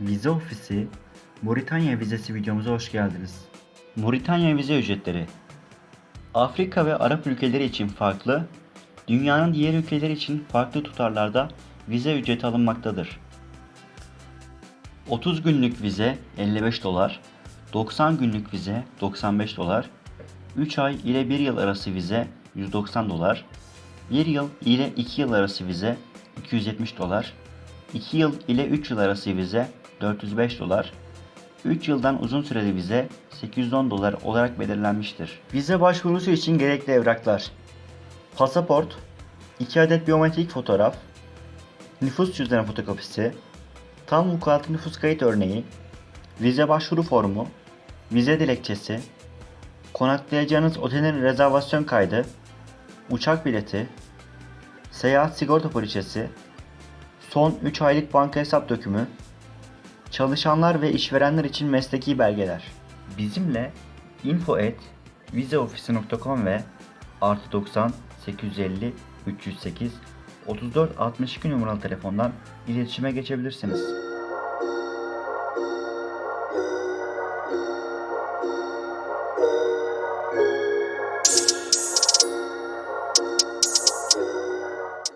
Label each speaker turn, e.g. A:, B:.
A: Vize Ofisi Moritanya vizesi videomuza hoş geldiniz. Moritanya vize ücretleri Afrika ve Arap ülkeleri için farklı, dünyanın diğer ülkeleri için farklı tutarlarda vize ücreti alınmaktadır. 30 günlük vize 55 dolar, 90 günlük vize 95 dolar, 3 ay ile 1 yıl arası vize 190 dolar, 1 yıl ile 2 yıl arası vize 270 dolar, 2 yıl ile 3 yıl arası vize 405 dolar, 3 yıldan uzun süreli vize 810 dolar olarak belirlenmiştir. Vize başvurusu için gerekli evraklar Pasaport 2 adet biyometrik fotoğraf Nüfus cüzdanı fotokopisi Tam vukuatlı nüfus kayıt örneği Vize başvuru formu Vize dilekçesi Konaklayacağınız otelin rezervasyon kaydı Uçak bileti Seyahat sigorta poliçesi Son 3 aylık banka hesap dökümü Çalışanlar ve işverenler için mesleki belgeler. Bizimle info vizeofisi.com ve artı 90 850 308 34 62 numaralı telefondan iletişime geçebilirsiniz.